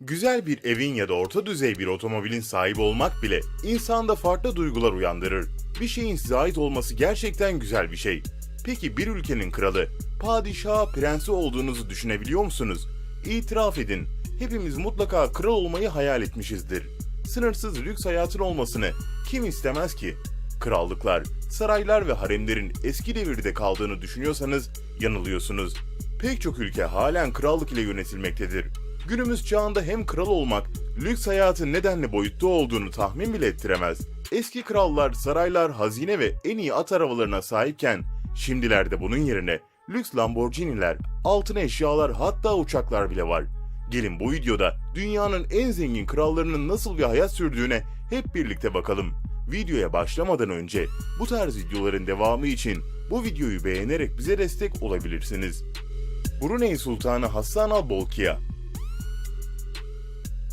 Güzel bir evin ya da orta düzey bir otomobilin sahibi olmak bile insanda farklı duygular uyandırır. Bir şeyin size ait olması gerçekten güzel bir şey. Peki bir ülkenin kralı, padişahı, prensi olduğunuzu düşünebiliyor musunuz? İtiraf edin, hepimiz mutlaka kral olmayı hayal etmişizdir. Sınırsız lüks hayatın olmasını kim istemez ki? Krallıklar, saraylar ve haremlerin eski devirde kaldığını düşünüyorsanız yanılıyorsunuz. Pek çok ülke halen krallık ile yönetilmektedir. Günümüz çağında hem kral olmak, lüks hayatın nedenli boyutta olduğunu tahmin bile ettiremez. Eski krallar, saraylar, hazine ve en iyi at arabalarına sahipken, şimdilerde bunun yerine lüks Lamborghini'ler, altın eşyalar hatta uçaklar bile var. Gelin bu videoda dünyanın en zengin krallarının nasıl bir hayat sürdüğüne hep birlikte bakalım. Videoya başlamadan önce bu tarz videoların devamı için bu videoyu beğenerek bize destek olabilirsiniz. Brunei Sultanı Hassan al-Bolkiah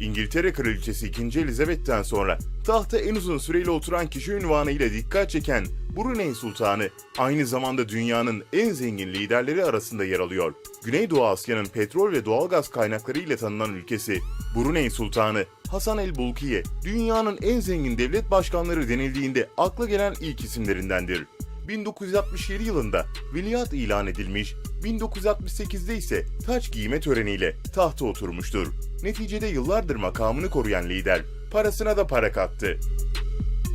İngiltere Kraliçesi 2. Elizabeth'ten sonra tahta en uzun süreyle oturan kişi ünvanıyla dikkat çeken Brunei Sultanı aynı zamanda dünyanın en zengin liderleri arasında yer alıyor. Güneydoğu Asya'nın petrol ve doğalgaz kaynakları ile tanınan ülkesi Brunei Sultanı Hasan el Bulkiye dünyanın en zengin devlet başkanları denildiğinde akla gelen ilk isimlerindendir. 1967 yılında veliaht ilan edilmiş, 1968'de ise taç giyme töreniyle tahta oturmuştur. Neticede yıllardır makamını koruyan lider parasına da para kattı.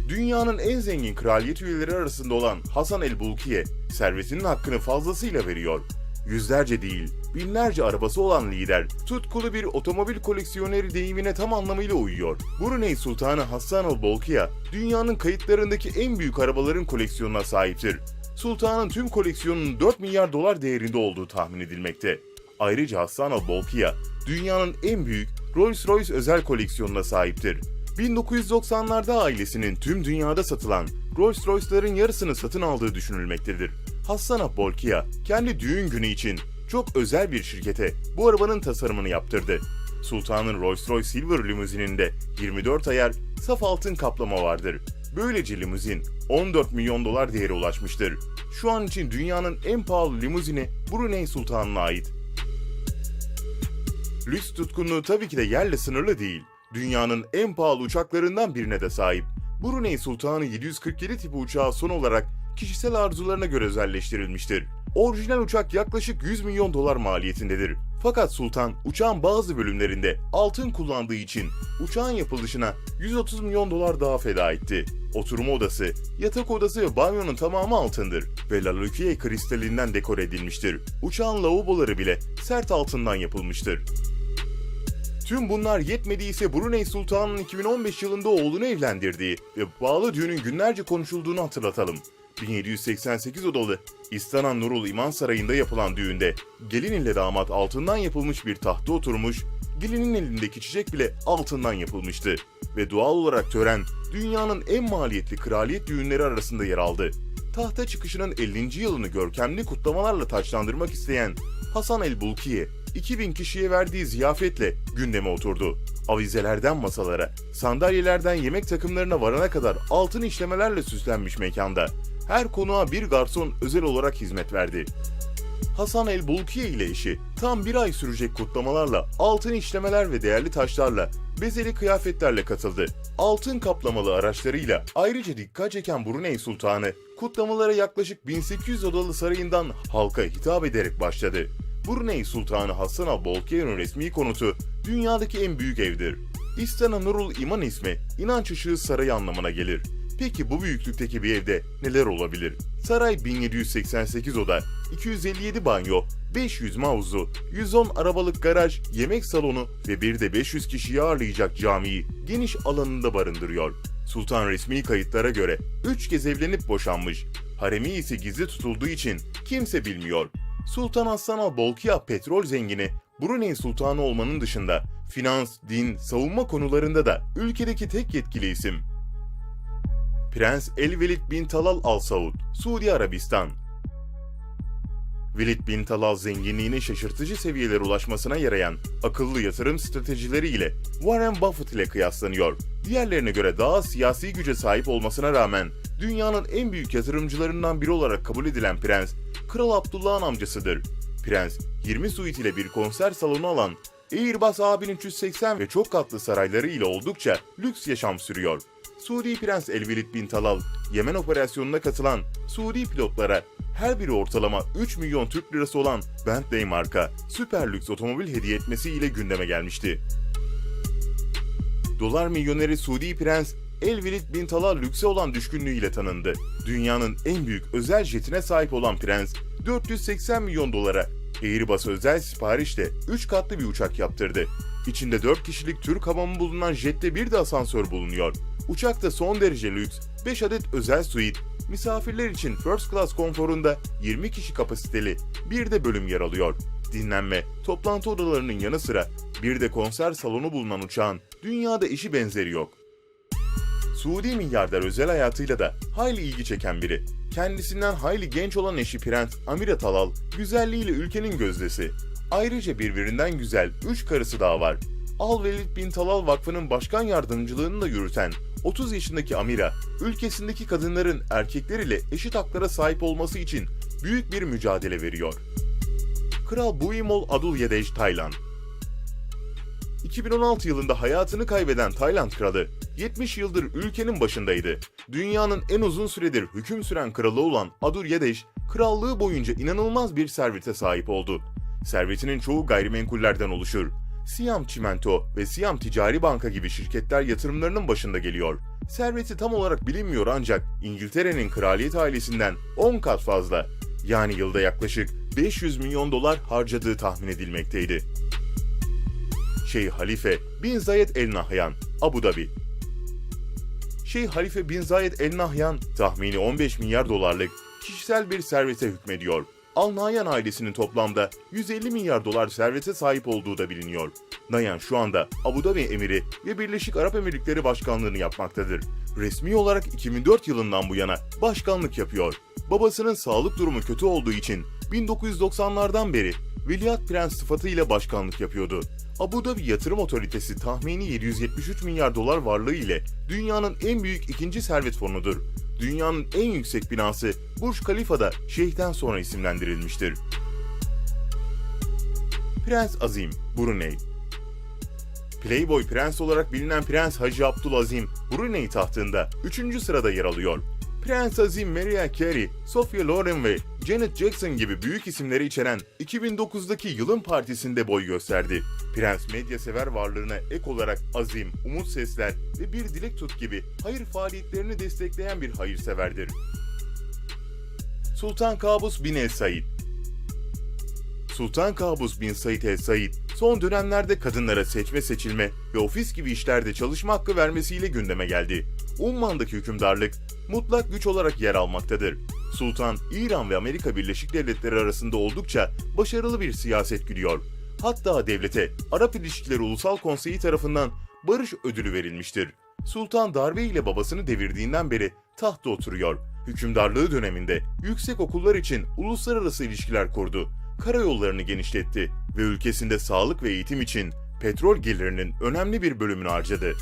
Dünyanın en zengin kraliyet üyeleri arasında olan Hasan el Bulkiye servetinin hakkını fazlasıyla veriyor. Yüzlerce değil, binlerce arabası olan lider, tutkulu bir otomobil koleksiyoneri deyimine tam anlamıyla uyuyor. Brunei Sultanı Hassan al Bolkiah, dünyanın kayıtlarındaki en büyük arabaların koleksiyonuna sahiptir. Sultanın tüm koleksiyonunun 4 milyar dolar değerinde olduğu tahmin edilmekte. Ayrıca Hassan al Bolkiah, dünyanın en büyük Rolls-Royce özel koleksiyonuna sahiptir. 1990'larda ailesinin tüm dünyada satılan Rolls-Royce'ların yarısını satın aldığı düşünülmektedir. Hassan Bolkiah kendi düğün günü için çok özel bir şirkete bu arabanın tasarımını yaptırdı. Sultan'ın Rolls-Royce Silver limuzininde 24 ayar saf altın kaplama vardır. Böylece limuzin 14 milyon dolar değeri ulaşmıştır. Şu an için dünyanın en pahalı limuzini Brunei Sultan'ına ait. Lüks tutkunluğu tabii ki de yerle sınırlı değil. Dünyanın en pahalı uçaklarından birine de sahip. Brunei Sultanı 747 tipi uçağı son olarak kişisel arzularına göre özelleştirilmiştir. Orijinal uçak yaklaşık 100 milyon dolar maliyetindedir. Fakat Sultan uçağın bazı bölümlerinde altın kullandığı için uçağın yapılışına 130 milyon dolar daha feda etti. Oturma odası, yatak odası ve banyonun tamamı altındır ve La Lucie kristalinden dekore edilmiştir. Uçağın lavaboları bile sert altından yapılmıştır. Tüm bunlar yetmediyse Brunei Sultan'ın 2015 yılında oğlunu evlendirdiği ve bağlı düğünün günlerce konuşulduğunu hatırlatalım. 1788 odalı İstana Nurul İman Sarayı'nda yapılan düğünde gelin ile damat altından yapılmış bir tahta oturmuş, gelinin elindeki çiçek bile altından yapılmıştı ve doğal olarak tören dünyanın en maliyetli kraliyet düğünleri arasında yer aldı. Tahta çıkışının 50. yılını görkemli kutlamalarla taçlandırmak isteyen Hasan el Bulkiye 2000 kişiye verdiği ziyafetle gündeme oturdu. Avizelerden masalara, sandalyelerden yemek takımlarına varana kadar altın işlemelerle süslenmiş mekanda her konuğa bir garson özel olarak hizmet verdi. Hasan el Bulkiye ile eşi tam bir ay sürecek kutlamalarla altın işlemeler ve değerli taşlarla bezeli kıyafetlerle katıldı. Altın kaplamalı araçlarıyla ayrıca dikkat çeken Brunei Sultanı kutlamalara yaklaşık 1800 odalı sarayından halka hitap ederek başladı. Brunei Sultanı Hassan al Bolkiah'ın resmi konutu dünyadaki en büyük evdir. İstana Nurul İman ismi inanç ışığı sarayı anlamına gelir. Peki bu büyüklükteki bir evde neler olabilir? Saray 1788 oda, 257 banyo, 500 mavzu, 110 arabalık garaj, yemek salonu ve bir de 500 kişiyi ağırlayacak camiyi geniş alanında barındırıyor. Sultan resmi kayıtlara göre 3 kez evlenip boşanmış. Haremi ise gizli tutulduğu için kimse bilmiyor. Sultan Hassan al Bolkiah petrol zengini, Brunei Sultanı olmanın dışında finans, din, savunma konularında da ülkedeki tek yetkili isim. Prens Elvelid bin Talal Al Saud, Suudi Arabistan. Velid bin Talal zenginliğine şaşırtıcı seviyelere ulaşmasına yarayan akıllı yatırım stratejileriyle Warren Buffett ile kıyaslanıyor. Diğerlerine göre daha siyasi güce sahip olmasına rağmen dünyanın en büyük yatırımcılarından biri olarak kabul edilen prens, Kral Abdullah'ın amcasıdır. Prens, 20 suite ile bir konser salonu alan Airbus A1380 ve çok katlı sarayları ile oldukça lüks yaşam sürüyor. Suudi Prens Elvelid bin Talal, Yemen operasyonuna katılan Suudi pilotlara her biri ortalama 3 milyon Türk lirası olan Bentley marka süper lüks otomobil hediye etmesiyle gündeme gelmişti. Dolar milyoneri Suudi Prens Elvelid bin Talal lükse olan düşkünlüğüyle tanındı. Dünyanın en büyük özel jetine sahip olan prens 480 milyon dolara Airbus özel siparişle 3 katlı bir uçak yaptırdı. İçinde 4 kişilik Türk hamamı bulunan jette bir de asansör bulunuyor. Uçakta son derece lüks 5 adet özel suite, misafirler için first class konforunda 20 kişi kapasiteli bir de bölüm yer alıyor. Dinlenme, toplantı odalarının yanı sıra bir de konser salonu bulunan uçağın dünyada eşi benzeri yok. Suudi milyarder özel hayatıyla da hayli ilgi çeken biri. Kendisinden hayli genç olan eşi Prens Amira Talal, güzelliğiyle ülkenin gözdesi. Ayrıca birbirinden güzel 3 karısı daha var. Al Velid bin Talal Vakfı'nın başkan yardımcılığını da yürüten 30 yaşındaki Amira, ülkesindeki kadınların erkekler ile eşit haklara sahip olması için büyük bir mücadele veriyor. Kral Bhumibol Adulyadej Taylan 2016 yılında hayatını kaybeden Tayland kralı 70 yıldır ülkenin başındaydı. Dünyanın en uzun süredir hüküm süren kralı olan Adulyadej, krallığı boyunca inanılmaz bir servete sahip oldu. Servetinin çoğu gayrimenkullerden oluşur. Siam Çimento ve Siam Ticari Banka gibi şirketler yatırımlarının başında geliyor. Serveti tam olarak bilinmiyor ancak İngiltere'nin kraliyet ailesinden 10 kat fazla. Yani yılda yaklaşık 500 milyon dolar harcadığı tahmin edilmekteydi. Şeyh Halife bin Zayed El Nahyan, Abu Dhabi. Şeyh Halife bin Zayed El Nahyan tahmini 15 milyar dolarlık kişisel bir servete hükmediyor. Al Nahyan ailesinin toplamda 150 milyar dolar servete sahip olduğu da biliniyor. Nahyan şu anda Abu Dhabi emiri ve Birleşik Arap Emirlikleri başkanlığını yapmaktadır. Resmi olarak 2004 yılından bu yana başkanlık yapıyor. Babasının sağlık durumu kötü olduğu için 1990'lardan beri Veliaht Prens sıfatıyla başkanlık yapıyordu. Abu Dhabi Yatırım Otoritesi tahmini 773 milyar dolar varlığı ile dünyanın en büyük ikinci servet fonudur. Dünyanın en yüksek binası Burj Khalifa'da şeyhten sonra isimlendirilmiştir. Prens Azim, Brunei Playboy Prens olarak bilinen Prens Hacı Abdülazim, Brunei tahtında 3. sırada yer alıyor. Prens Azim Mariah Carey, Sophia Loren ve Janet Jackson gibi büyük isimleri içeren 2009'daki yılın partisinde boy gösterdi. Prens medya sever varlığına ek olarak azim, umut sesler ve bir dilek tut gibi hayır faaliyetlerini destekleyen bir hayırseverdir. Sultan Kabus bin El Said Sultan Kabus bin Said El Said, son dönemlerde kadınlara seçme seçilme ve ofis gibi işlerde çalışma hakkı vermesiyle gündeme geldi. Umman'daki hükümdarlık mutlak güç olarak yer almaktadır. Sultan, İran ve Amerika Birleşik Devletleri arasında oldukça başarılı bir siyaset güdüyor. Hatta devlete Arap İlişkileri Ulusal Konseyi tarafından barış ödülü verilmiştir. Sultan darbe ile babasını devirdiğinden beri tahtta oturuyor. Hükümdarlığı döneminde yüksek okullar için uluslararası ilişkiler kurdu. Karayollarını genişletti ve ülkesinde sağlık ve eğitim için petrol gelirinin önemli bir bölümünü harcadı.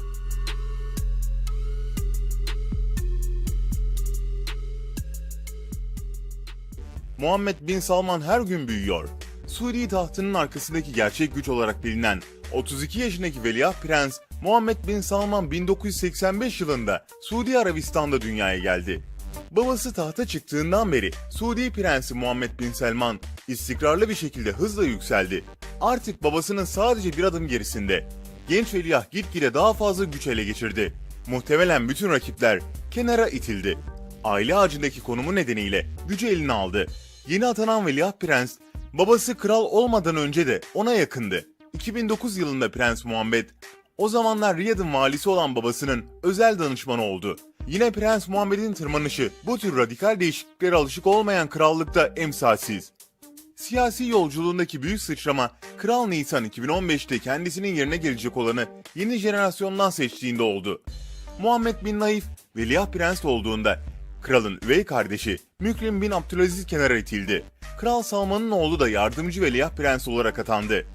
Muhammed Bin Salman her gün büyüyor. Suudi tahtının arkasındaki gerçek güç olarak bilinen 32 yaşındaki veliaht prens Muhammed Bin Salman 1985 yılında Suudi Arabistan'da dünyaya geldi. Babası tahta çıktığından beri Suudi Prensi Muhammed Bin Selman istikrarlı bir şekilde hızla yükseldi. Artık babasının sadece bir adım gerisinde. Genç veliaht gitgide daha fazla güç ele geçirdi. Muhtemelen bütün rakipler kenara itildi. Aile ağacındaki konumu nedeniyle gücü eline aldı. Yeni atanan veliaht prens, babası kral olmadan önce de ona yakındı. 2009 yılında Prens Muhammed, o zamanlar Riyad'ın valisi olan babasının özel danışmanı oldu. Yine Prens Muhammed'in tırmanışı bu tür radikal değişikliklere alışık olmayan krallıkta emsalsiz. Siyasi yolculuğundaki büyük sıçrama Kral Nisan 2015'te kendisinin yerine gelecek olanı yeni jenerasyondan seçtiğinde oldu. Muhammed bin Naif veliaht prens olduğunda kralın üvey kardeşi Mükrim bin Abdülaziz kenara itildi. Kral Salman'ın oğlu da yardımcı veliaht prens olarak atandı.